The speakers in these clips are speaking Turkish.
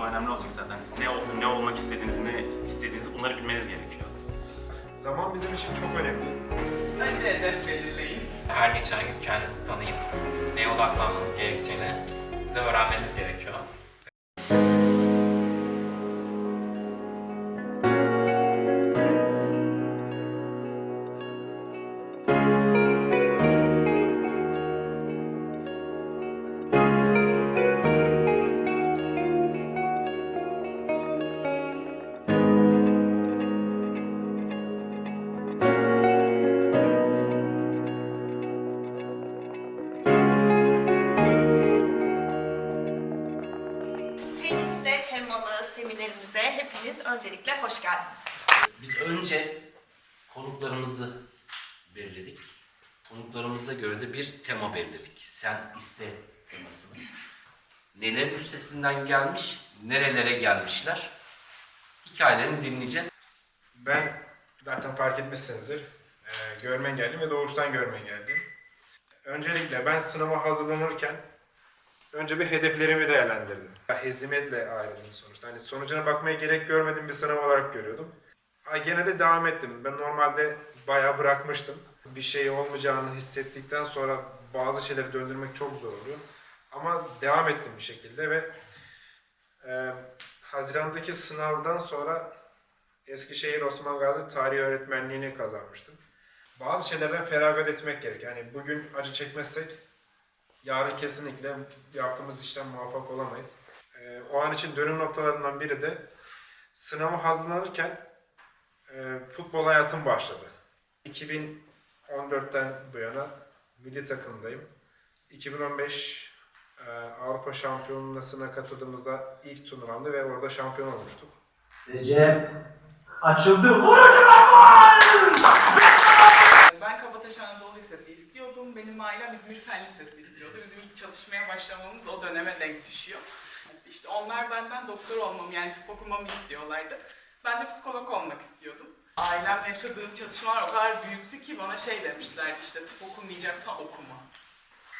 bu önemli olacak zaten. Ne, ne olmak istediğinizi, ne istediğinizi bunları bilmeniz gerekiyor. Zaman bizim için çok önemli. Önce hedef belirleyin. Her geçen gün kendinizi tanıyıp neye odaklanmanız gerektiğini size öğrenmeniz gerekiyor. Öncelikle hoş geldiniz. Biz önce konuklarımızı belirledik. Konuklarımıza göre de bir tema belirledik. Sen iste temasını. Nelerin üstesinden gelmiş, nerelere gelmişler. Hikayelerini dinleyeceğiz. Ben zaten fark etmişsinizdir. Ee, görme engelliyim ve doğuştan görme engelliyim. Öncelikle ben sınava hazırlanırken önce bir hedeflerimi değerlendirdim. Hezimetle ayrıldım sonuçta. Hani sonucuna bakmaya gerek görmediğim bir sınav olarak görüyordum. Gene de devam ettim. Ben normalde bayağı bırakmıştım. Bir şey olmayacağını hissettikten sonra bazı şeyleri döndürmek çok zor oluyor. Ama devam ettim bir şekilde ve e, Haziran'daki sınavdan sonra Eskişehir Osman Gazi Tarih Öğretmenliğini kazanmıştım. Bazı şeylerden feragat etmek gerek. Yani bugün acı çekmezsek yarın kesinlikle yaptığımız işten muvaffak olamayız. Ee, o an için dönüm noktalarından biri de sınava hazırlanırken e, futbol hayatım başladı. 2014'ten bu yana milli takımdayım. 2015 e, Avrupa Şampiyonası'na katıldığımızda ilk turnuvamdı ve orada şampiyon olmuştuk. Recep açıldı. Ben Kabataş Anadolu. Benim ailem İzmir Fen Lisesi istiyordu. Bizim ilk çalışmaya başlamamız o döneme denk düşüyor. İşte onlar benden doktor olmamı yani tıp okumamı istiyorlardı. Ben de psikolog olmak istiyordum. Ailemle yaşadığım çatışmalar o kadar büyüktü ki bana şey demişlerdi işte tıp okumayacaksan okuma.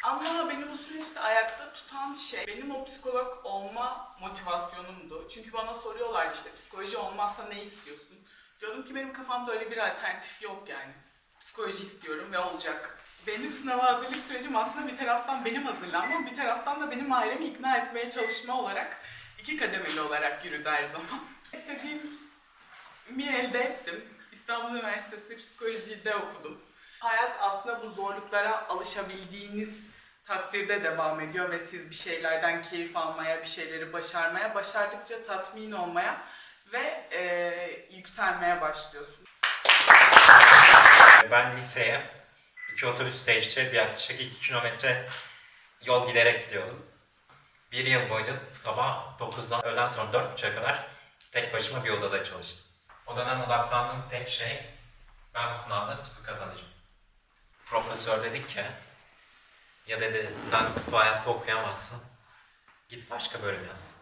Ama beni bu süreçte ayakta tutan şey benim o psikolog olma motivasyonumdu. Çünkü bana soruyorlar işte psikoloji olmazsa ne istiyorsun? Diyordum ki benim kafamda öyle bir alternatif yok yani. Psikoloji istiyorum ve olacak. Benim sınava hazırlık sürecim aslında bir taraftan benim hazırlanmam, bir taraftan da benim ailemi ikna etmeye çalışma olarak iki kademeli olarak yürüdü her zaman. İstediğimi elde ettim. İstanbul Üniversitesi Psikoloji'de okudum. Hayat aslında bu zorluklara alışabildiğiniz takdirde devam ediyor ve siz bir şeylerden keyif almaya, bir şeyleri başarmaya, başardıkça tatmin olmaya ve eee, yükselmeye başlıyorsunuz. Ben liseye iki otobüs değiştirip yaklaşık 2 kilometre yol giderek gidiyordum. Bir yıl boyunca sabah 9'dan öğleden sonra 4.30'a kadar tek başıma bir odada çalıştım. O dönem odaklandığım tek şey ben bu sınavda tıpı kazanacağım. Profesör dedik ki ya dedi sen tıpı hayatta okuyamazsın. Git başka bölüm yaz.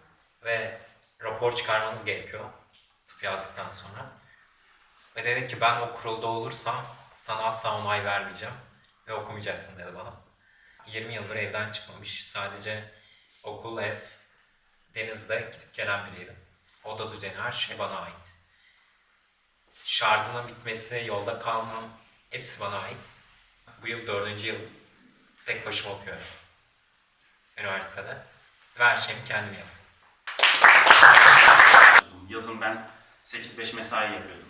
Ve rapor çıkarmanız gerekiyor tıp yazdıktan sonra. Ve dedi ki ben o kurulda olursam sana asla onay vermeyeceğim ve okumayacaksın dedi bana. 20 yıldır evden çıkmamış. Sadece okul, ev, denizde gidip gelen biriydim. Oda düzeni, her şey bana ait. Şarjımın bitmesi, yolda kalmam hepsi bana ait. Bu yıl dördüncü yıl tek başıma okuyorum. Üniversitede. Ve her şeyimi kendim yapıyorum. Yazın ben 8-5 mesai yapıyordum.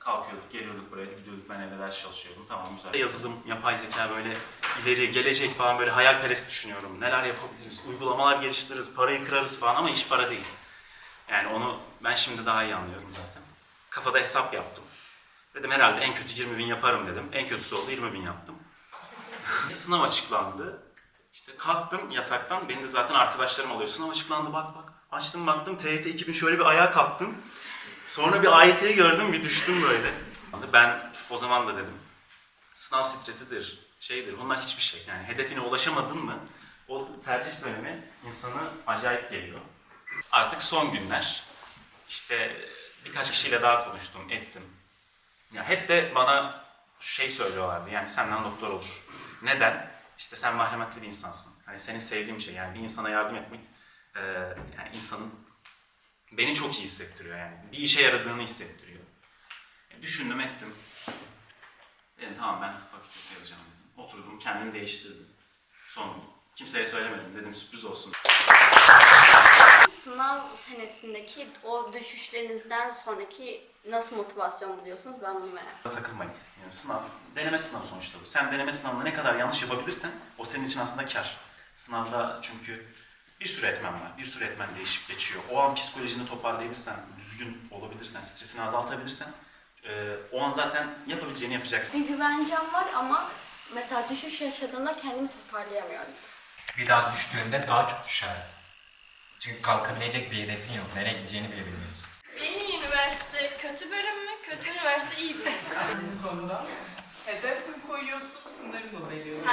Kalkıyorduk, geliyorduk buraya, gidiyorduk ben evde ders çalışıyordum. Tamam güzel. Yazılım, yapay zeka böyle ileri, gelecek falan böyle hayalperest düşünüyorum. Neler yapabiliriz, uygulamalar geliştiririz, parayı kırarız falan ama iş para değil. Yani onu ben şimdi daha iyi anlıyorum zaten. Kafada hesap yaptım. Dedim herhalde en kötü 20 bin yaparım dedim. En kötüsü oldu 20 bin yaptım. Sınav açıklandı. İşte kalktım yataktan. Benim de zaten arkadaşlarım oluyor. Sınav açıklandı bak bak. Açtım baktım TYT 2000 şöyle bir ayağa kalktım. Sonra bir AYT'yi gördüm bir düştüm böyle. Ben o zaman da dedim. Sınav stresidir, şeydir. Bunlar hiçbir şey. Yani hedefine ulaşamadın mı o tercih dönemi insanı acayip geliyor. Artık son günler. İşte birkaç kişiyle daha konuştum, ettim. Ya hep de bana şey söylüyorlardı. Yani senden doktor olur. Neden? İşte sen merhametli bir insansın. Hani senin sevdiğim şey yani bir insana yardım etmek yani insanın beni çok iyi hissettiriyor yani. Bir işe yaradığını hissettiriyor. düşündüm ettim. Dedim tamam ben tıp fakültesi yazacağım dedim. Oturdum kendimi değiştirdim. Son kimseye söylemedim dedim sürpriz olsun. Sınav senesindeki o düşüşlerinizden sonraki nasıl motivasyon buluyorsunuz ben bunu merak ediyorum. Takılmayın. Yani sınav, deneme sınavı sonuçta bu. Sen deneme sınavında ne kadar yanlış yapabilirsen o senin için aslında kar. Sınavda çünkü bir sürü etmen var. Bir sürü etmen değişip geçiyor. O an psikolojini toparlayabilirsen, düzgün olabilirsen, stresini azaltabilirsen e, o an zaten yapabileceğini yapacaksın. Bir güvencem var ama mesela düşüş yaşadığımda kendimi toparlayamıyorum. Bir daha düştüğünde daha çok düşersin. Çünkü kalkabilecek bir hedefin yok. Nereye gideceğini bile bilmiyorsun. Yeni üniversite kötü bölüm mü? Kötü üniversite iyi bölüm Bu konuda hedef mi koyuyorsun, sınır mı belirliyorsun?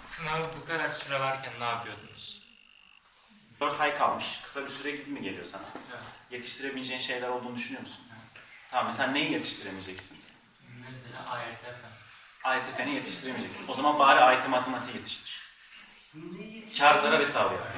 Sınav bu kadar süre varken ne yapıyordunuz? 4 ay kalmış. Kısa bir süre gibi mi geliyor sana? Evet. Yetiştiremeyeceğin şeyler olduğunu düşünüyor musun? Evet. Tamam mesela neyi yetiştiremeyeceksin? Mesela AYTF. AYTF'ni yetiştiremeyeceksin. O zaman bari AYT matematiği yetiştir. Kar zarar hesabı yap.